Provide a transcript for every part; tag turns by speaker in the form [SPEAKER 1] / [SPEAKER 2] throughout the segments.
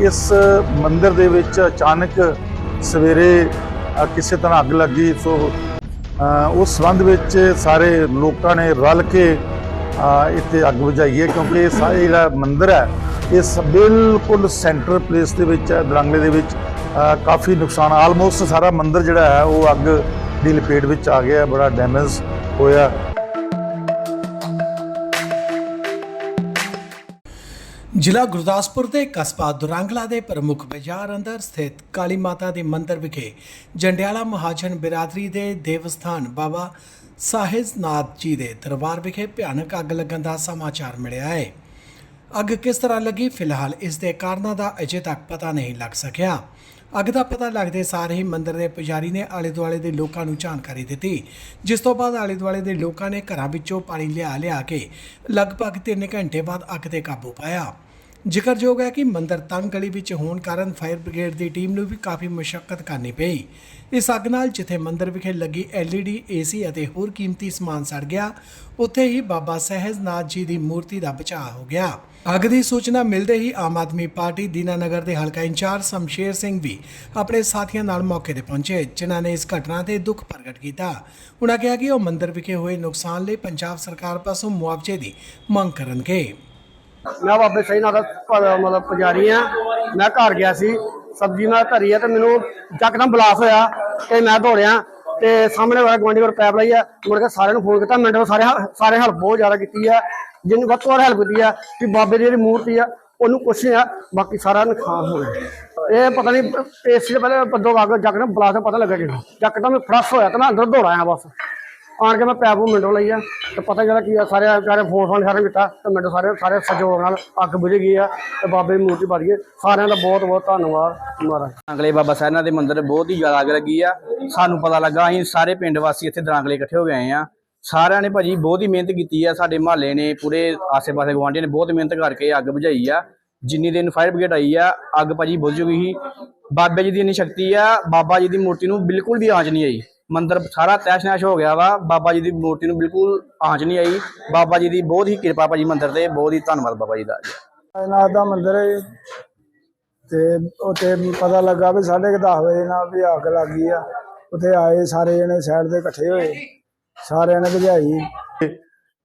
[SPEAKER 1] ਇਸ ਮੰਦਿਰ ਦੇ ਵਿੱਚ ਅਚਾਨਕ ਸਵੇਰੇ ਕਿਸੇ ਤਰ੍ਹਾਂ ਅੱਗ ਲੱਗੀ। ਸੋ ਉਸ ਸੰਬੰਧ ਵਿੱਚ ਸਾਰੇ ਲੋਕਾਂ ਨੇ ਰਲ ਕੇ ਇੱਥੇ ਅੱਗ ਬੁਝਾਈ ਹੈ ਕਿਉਂਕਿ ਇਹ ਸਾਰਾ ਜਿਹੜਾ ਮੰਦਿਰ ਹੈ ਇਸ ਬਿਲਕੁਲ ਸੈਂਟਰ ਪਲੇਸ ਦੇ ਵਿੱਚ ਹੈ ਦਰਾਂਗਲੇ ਦੇ ਵਿੱਚ। ਕਾਫੀ ਨੁਕਸਾਨ, ਆਲਮੋਸਟ ਸਾਰਾ ਮੰਦਿਰ ਜਿਹੜਾ ਹੈ, ਉਹ ਅੱਗ ਦੀ ਲਪੇਟ ਵਿੱਚ ਆ ਗਿਆ, ਬੜਾ ਡੈਮੇਜ ਹੋਇਆ।
[SPEAKER 2] ਜ਼ਿਲ੍ਹਾ ਗੁਰਦਾਸਪੁਰ ਦੇ ਕਸਬਾ ਦੁਰਾਂਗਲਾ ਦੇ ਪ੍ਰਮੁੱਖ ਬਾਜ਼ਾਰ ਅੰਦਰ ਸਥਿਤ ਕਾਲੀ ਮਾਤਾ ਦੇ ਮੰਦਿਰ ਵਿਖੇ ਜੰਡਿਆਲਾ ਮਹਾਜਨ ਬਿਰਾਦਰੀ ਦੇ ਦੇਵਸਥਾਨ ਬਾਬਾ ਸਾਹਿਬਨਾਥ ਜੀ ਦੇ ਦਰਬਾਰ ਵਿਖੇ ਭਿਆਨਕ ਅੱਗ ਲੱਗਣ ਦਾ ਸਮਾਚਾਰ ਮਿਲਿਆ ਹੈ। ਅੱਗ ਕਿਸ ਤਰ੍ਹਾਂ ਲੱਗੀ? ਫਿਲਹਾਲ ਇਸ ਦੇ ਕਾਰਨਾਂ ਦਾ ਅਜੇ ਤੱਕ ਪਤਾ ਨਹੀਂ ਲੱਗ ਸਕਿਆ। ਅੱਗ ਦਾ ਪਤਾ ਲੱਗਦੇ ਸਾਰ ਹੀ ਮੰਦਿਰ ਦੇ ਪੁਜਾਰੀ ਨੇ ਆਲੇ ਦੁਆਲੇ ਦੇ ਲੋਕਾਂ ਨੂੰ ਜਾਣਕਾਰੀ ਦਿੱਤੀ, ਜਿਸ ਤੋਂ ਬਾਅਦ ਆਲੇ ਦੁਆਲੇ ਦੇ ਲੋਕਾਂ ਨੇ ਘਰਾਂ ਵਿੱਚੋਂ ਪਾਣੀ ਲਿਆ ਲਿਆ ਕੇ ਲਗਭਗ 3 ਘੰਟੇ ਬਾਅਦ ਅੱਗ ਤੇ ਕਾਬੂ ਪਾਇਆ। ਜ਼ਿਕਰਯੋਗ ਹੈ ਕਿ ਮੰਦਰ ਤੰਗ ਗਲੀ ਵਿੱਚ ਹੋਣ ਕਾਰਨ ਫਾਇਰ ਬ੍ਰਿਗੇਡ ਦੀ ਟੀਮ ਨੂੰ ਵੀ ਕਾਫੀ ਮੁਸ਼ਕਲ ਕਰਨੀ ਪਈ। ਇਸ ਅੱਗ ਨਾਲ ਜਿੱਥੇ ਮੰਦਰ ਵਿਖੇ ਲੱਗੀ LED, AC ਅਤੇ ਹੋਰ ਕੀਮਤੀ ਸਮਾਨ ਸੜ ਗਿਆ, ਉੱਥੇ ਹੀ ਬਾਬਾ ਸਹਿਜਨਾਥ ਜੀ ਦੀ ਮੂਰਤੀ ਦਾ ਬਚਾਅ ਹੋ ਗਿਆ। ਅੱਗ ਦੀ ਸੂਚਨਾ ਮਿਲਦੇ ਹੀ ਆਮ ਆਦਮੀ ਪਾਰਟੀ ਦੀਨਾਨਗਰ ਦੇ ਹਲਕਾ ਇੰਚਾਰਜ ਸ਼ਮਸ਼ੇਰ ਸਿੰਘ ਵੀ ਆਪਣੇ ਸਾਥੀਆਂ ਨਾਲ ਮੌਕੇ ਤੇ ਪਹੁੰਚੇ, ਜਿਨ੍ਹਾਂ ਨੇ ਇਸ ਘਟਨਾ ਤੇ ਦੁੱਖ ਪ੍ਰਗਟ ਕੀਤਾ। ਉਹਨਾਂ ਕਿਹਾ ਕਿ ਉਹ ਮੰਦਰ ਵਿਖੇ ਹੋਏ ਨੁਕਸਾਨ ਲਈ ਪੰਜਾਬ ਸਰਕਾਰ ਪਾਸੋਂ ਮੁਆਵਜ਼ੇ ਦੀ ਮੰਗ ਕਰਨਗੇ।
[SPEAKER 3] ਮੈਂ ਬਾਬੇ ਸਹੀ ਨਾਲ ਦਾ ਮਤਲਬ ਪੁਜਾਰੀ ਆ ਮੈਂ ਘਰ ਗਿਆ ਸੀ, ਸਬਜ਼ੀ ਮੈਂ ਧਰੀ ਆ ਤੇ ਮੈਨੂੰ ਯਕਦਮ ਬਲਾਸ ਹੋਇਆ ਤੇ ਮੈਂ ਦੌੜਿਆ ਤੇ ਸਾਹਮਣੇ ਵਾਲਾ ਗਵਾਂਢੀ ਕੋਲ ਪੈਪ ਲਈ ਆ। ਮੁੜ ਕੇ ਸਾਰਿਆਂ ਨੂੰ ਫੋਨ ਕੀਤਾ ਮਿੰਟ ਸਾਰੇ ਹਲ- ਸਾਰੇ ਹੈਲਪ ਬਹੁਤ ਜ਼ਿਆਦਾ ਕੀਤੀ ਆ। ਜਿੰਨੀ ਵੱਧ ਤੋਂ ਵੱਧ ਹੈਲਪ ਕੀਤੀ ਆ ਕਿ ਬਾਬੇ ਦੀ ਜਿਹੜੀ ਮੂਰਤੀ ਆ, ਉਹਨੂੰ ਕੁਛ ਆ, ਬਾਕੀ ਸਾਰਾ ਨੁਕਸਾਨ ਹੋ ਗਿਆ। ਇਹ ਪਤਾ ਨਹੀਂ ਏਸੀ ਦੇ ਪਹਿਲੇ ਬੰਦੋ ਆ ਕੇ ਯਕਦਮ ਬਲਾਸ ਦਾ ਪਤਾ ਲੱਗਾ ਕਿ ਯਕਦਮ ਫਰਸ਼ ਹੋਇਆ ਤੇ ਮੈਂ ਅੰਦਰ ਦੌੜ ਆਇਆ ਬਸ। ਆਣ ਕੇ ਮੈਂ ਪੈਪ ਨੂੰ ਮਿੰਟੋ ਲਈ ਆ, ਤੇ ਪਤਾ ਜਿਹੜਾ ਕੀ ਆ ਸਾਰੇ ਸਾਰੇ ਫੋਨ ਫੋਨ ਸਾਰੇ ਕੀਤਾ, ਤੇ ਮਿੰਟੋ ਸਾਰੇ ਸਾਰੇ ਸਹਿਯੋਗ ਨਾਲ ਅੱਗ ਬੁਝ ਗਈ ਆ, ਤੇ ਬਾਬੇ ਦੀ ਮੂਰਤੀ ਬਣ ਗਈ। ਸਾਰਿਆਂ ਦਾ ਬਹੁਤ ਬਹੁਤ ਧੰਨਵਾਦ ਮਹਾਰਾਜ।
[SPEAKER 4] ਦਰਾਂਗਲੇ ਬਾਬਾ ਸਾਹਿਬ ਦੇ ਮੰਦਿਰ ਬਹੁਤ ਹੀ ਜ਼ਿਆਦਾ ਅੱਗ ਲੱਗੀ ਆ। ਸਾਨੂੰ ਪਤਾ ਲੱਗਾ, ਅਸੀਂ ਸਾਰੇ ਪਿੰਡ ਵਾਸੀ ਇੱਥੇ ਦਰਾਂਗਲੇ ਇਕੱਠੇ ਹੋ ਗਏ ਆਏ ਆ। ਸਾਰਿਆਂ ਨੇ ਭਾਜੀ ਬਹੁਤ ਹੀ ਮਿਹਨਤ ਕੀਤੀ ਆ। ਸਾਡੇ ਮਹੱਲੇ ਨੇ, ਪੂਰੇ ਆਸੇ-ਪਾਸੇ ਗਵਾਂਢੀਆਂ ਨੇ ਬਹੁਤ ਮਿਹਨਤ ਕਰਕੇ ਅੱਗ ਬੁਝਾਈ ਆ। ਜਿੰਨੀ ਦਿਨ ਫਾਇਰ ਬ੍ਰਿਗੇਡ ਆਈ ਆ, ਅੱਗ ਭਾਜੀ ਬੁਝ ਜੂਗੀ ਸੀ। ਬਾਬੇ ਜੀ ਦੀ ਇੰਨੀ ਸ਼ਕਤੀ ਆ, ਬਾਬਾ ਜੀ ਦੀ ਮੂਰਤੀ ਨੂੰ ਬਿਲਕੁਲ ਵੀ ਆਂਚ ਨਹੀਂ ਆਈ। ਮੰਦਿਰ ਸਾਰਾ ਤੈਸ਼-ਨੈਸ਼ ਹੋ ਗਿਆ ਵਾ। ਬਾਬਾ ਜੀ ਦੀ ਮੂਰਤੀ ਨੂੰ ਬਿਲਕੁਲ ਆਂਚ ਨਹੀਂ ਆਈ। ਬਾਬਾ ਜੀ ਦੀ ਬਹੁਤ ਹੀ ਕਿਰਪਾ ਭਾਜੀ ਮੰਦਿਰ ਤੇ। ਬਹੁਤ ਹੀ ਧੰਨਵਾਦ ਬਾਬਾ ਜੀ ਦਾ।
[SPEAKER 5] ਨਾਥ ਦਾ ਮੰਦਿਰ ਹੈ ਜੀ। ਤੇ ਉੱਥੇ ਪਤਾ ਲੱਗਾ ਵੀ ਸਾਢੇ ਕੁ ਦਸ ਵਜੇ ਨਾਲ ਵੀ ਅੱਗ ਲੱਗ ਗਈ ਆ। ਉੱਥੇ ਆਏ ਸਾਰੇ ਜਣੇ ਸਾਈਡ ਤੇ ਇਕੱਠੇ ਹੋਏ। ਸਾਰਿਆਂ ਨੇ ਬੁਝਾਈ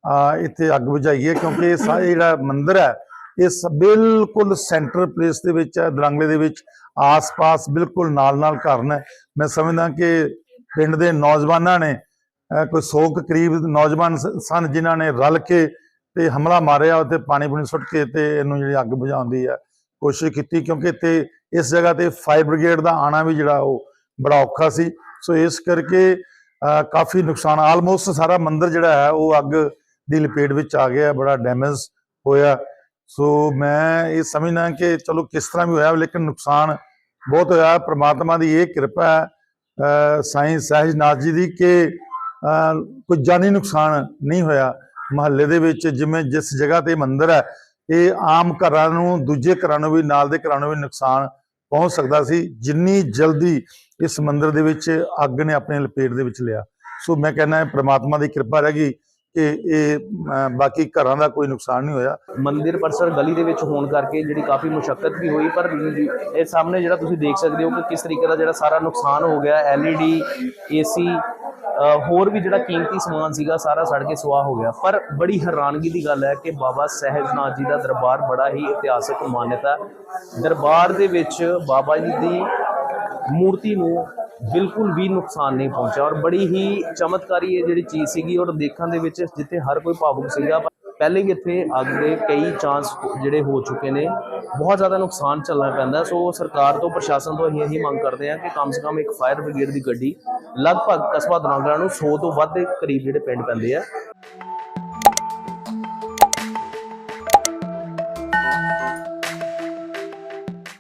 [SPEAKER 1] ਆ ਇੱਥੇ ਅੱਗ ਬੁਝਾਈ ਹੈ ਕਿਉਂਕਿ ਇਹ ਸਾਰਾ ਜਿਹੜਾ ਮੰਦਿਰ ਹੈ ਇਹ ਸ- ਬਿਲਕੁਲ ਸੈਂਟਰ ਪਲੇਸ ਦੇ ਵਿੱਚ ਹੈ ਦਰਾਂਗਲੇ ਦੇ ਵਿੱਚ। ਆਸ-ਪਾਸ ਬਿਲਕੁਲ ਨਾਲ-ਨਾਲ ਘਰ ਨੇ। ਮੈਂ ਸਮਝਦਾ ਕਿ ਪਿੰਡ ਦੇ ਨੌਜਵਾਨਾਂ ਨੇ ਕੋਈ 100 ਕੁ ਕਰੀਬ ਨੌਜਵਾਨ ਸ- ਸਨ ਜਿਨ੍ਹਾਂ ਨੇ ਰਲ ਕੇ ਤੇ ਹਮਲਾ ਮਾਰਿਆ ਉੱਤੇ ਪਾਣੀ ਪੂਣੀ ਸੁੱਟ ਕੇ ਤੇ ਇਹਨੂੰ ਜਿਹੜੀ ਅੱਗ ਬੁਝਾਉਣ ਦੀ ਹੈ ਕੋਸ਼ਿਸ਼ ਕੀਤੀ ਕਿਉਂਕਿ ਇੱਥੇ ਇਸ ਜਗ੍ਹਾ ਤੇ ਫਾਇਰ ਬ੍ਰਿਗੇਡ ਦਾ ਆਣਾ ਵੀ ਜਿਹੜਾ ਉਹ ਬੜਾ ਔਖਾ ਸੀ। ਸੋ ਇਸ ਕਰਕੇ ਕਾਫੀ ਨੁਕਸਾਨ ਆਲਮੋਸਟ ਸਾਰਾ ਮੰਦਿਰ ਜਿਹੜਾ ਹੈ ਉਹ ਅੱਗ ਦੀ ਲਪੇਟ ਵਿੱਚ ਆ ਗਿਆ, ਬੜਾ ਡੈਮੇਜ ਹੋਇਆ। ਸੋ ਮੈਂ ਇਹ ਸਮਝਦਾ ਕਿ ਚਲੋ ਕਿਸ ਤਰ੍ਹਾਂ ਵੀ ਹੋਇਆ ਲੇਕਿਨ ਨੁਕਸਾਨ ਬਹੁਤ ਹੋਇਆ, ਪ੍ਰਮਾਤਮਾ ਦੀ ਇਹ ਕਿਰਪਾ ਹੈ ਸਾਈਂ ਸਹਿਜਨਾਥ ਜੀ ਦੀ ਕਿ ਕੋਈ ਜਾਨੀ ਨੁਕਸਾਨ ਨਹੀਂ ਹੋਇਆ ਮਹੱਲੇ ਦੇ ਵਿੱਚ, ਜਿਵੇਂ ਜਿਸ ਜਗ੍ਹਾ ਤੇ ਮੰਦਿਰ ਹੈ, ਇਹ ਆਮ ਘਰਾਂ ਨੂੰ, ਦੂਜੇ ਘਰਾਂ ਨੂੰ ਵੀ, ਨਾਲ ਦੇ ਘਰਾਂ ਨੂੰ ਵੀ ਨੁਕਸਾਨ ਪਹੁੰਚ ਸਕਦਾ ਸੀ। ਜਿੰਨੀ ਜਲਦੀ ਇਸ ਮੰਦਿਰ ਦੇ ਵਿੱਚ ਅੱਗ ਨੇ ਆਪਣੇ ਲਪੇਟ ਦੇ ਵਿੱਚ ਲਿਆ। ਸੋ ਮੈਂ ਕਹਿੰਦਾ ਪ੍ਰਮਾਤਮਾ ਦੀ ਕਿਰਪਾ ਰਹਿ ਗਈ। ਕਿ ਇਹ ਬਾਕੀ ਘਰਾਂ ਦਾ ਕੋਈ ਨੁਕਸਾਨ ਨਹੀਂ ਹੋਇਆ।
[SPEAKER 6] ਮੰਦਿਰ ਪਰਸਰ ਗਲੀ ਦੇ ਵਿੱਚ ਹੋਣ ਕਰਕੇ ਜਿਹੜੀ ਕਾਫੀ ਮੁਸ਼ਕਲ ਵੀ ਹੋਈ ਪਰ ਇਹ ਸਾਹਮਣੇ ਜਿਹੜਾ ਤੁਸੀਂ ਦੇਖ ਸਕਦੇ ਹੋ ਕਿ ਕਿਸ ਤਰੀਕੇ ਦਾ ਜਿਹੜਾ ਸਾਰਾ ਨੁਕਸਾਨ ਹੋ ਗਿਆ LED AC ਅ, ਹੋਰ ਵੀ ਜਿਹੜਾ ਕੀਮਤੀ ਸਮਾਨ ਸੀਗਾ ਸਾਰਾ ਸੜ ਕੇ ਸੁਆਹ ਹੋ ਗਿਆ। ਪਰ ਬੜੀ ਹੈਰਾਨਗੀ ਦੀ ਗੱਲ ਹੈ ਕਿ ਬਾਬਾ ਸਹਿਜਨਾਥ ਜੀ ਦਾ ਦਰਬਾਰ ਬੜਾ ਹੀ ਇਤਿਹਾਸਕ ਮਾਨਤਾ ਦਰਬਾਰ ਦੇ ਵਿੱਚ ਬਾਬਾ ਜੀ ਦੀ ਮੂਰਤੀ ਨੂੰ ਬਿਲਕੁਲ ਵੀ ਨੁਕਸਾਨ ਨਹੀਂ ਪਹੁੰਚਿਆ ਔਰ ਬੜੀ ਹੀ ਚਮਤਕਾਰੀ ਇਹ ਜਿਹੜੀ ਚੀਜ਼ ਸੀਗੀ ਔਰ ਦੇਖਣ ਦੇ ਵਿੱਚ ਜਿੱਥੇ ਹਰ ਕੋਈ ਭਾਵੁਕ ਸੀਗਾ ਪਹਿਲੇ ਵੀ ਇੱਥੇ ਅੱਗ ਦੇ ਕਈ ਚਾਂਸ ਜਿਹੜੇ ਹੋ ਚੁੱਕੇ ਨੇ, ਬਹੁਤ ਜ਼ਿਆਦਾ ਨੁਕਸਾਨ ਚੱਲਣਾ ਪੈਂਦਾ। ਸੋ ਸਰਕਾਰ ਤੋਂ, ਪ੍ਰਸ਼ਾਸਨ ਤੋਂ ਅਸੀਂ ਇਹੀ ਮੰਗ ਕਰਦੇ ਹਾਂ ਕਿ ਕਮ ਸੇ ਕਮ ਇੱਕ ਫਾਇਰ ਬ੍ਰਿਗੇਡ ਦੀ ਗੱਡੀ ਲਗਭਗ ਕਸਬਾ ਦਰਾਂਗਲਾ ਨੂੰ 100 ਤੋਂ ਵੱਧ ਦੇ ਕਰੀਬ ਜਿਹੜੇ ਪਿੰਡ ਪੈਂਦੇ ਆ।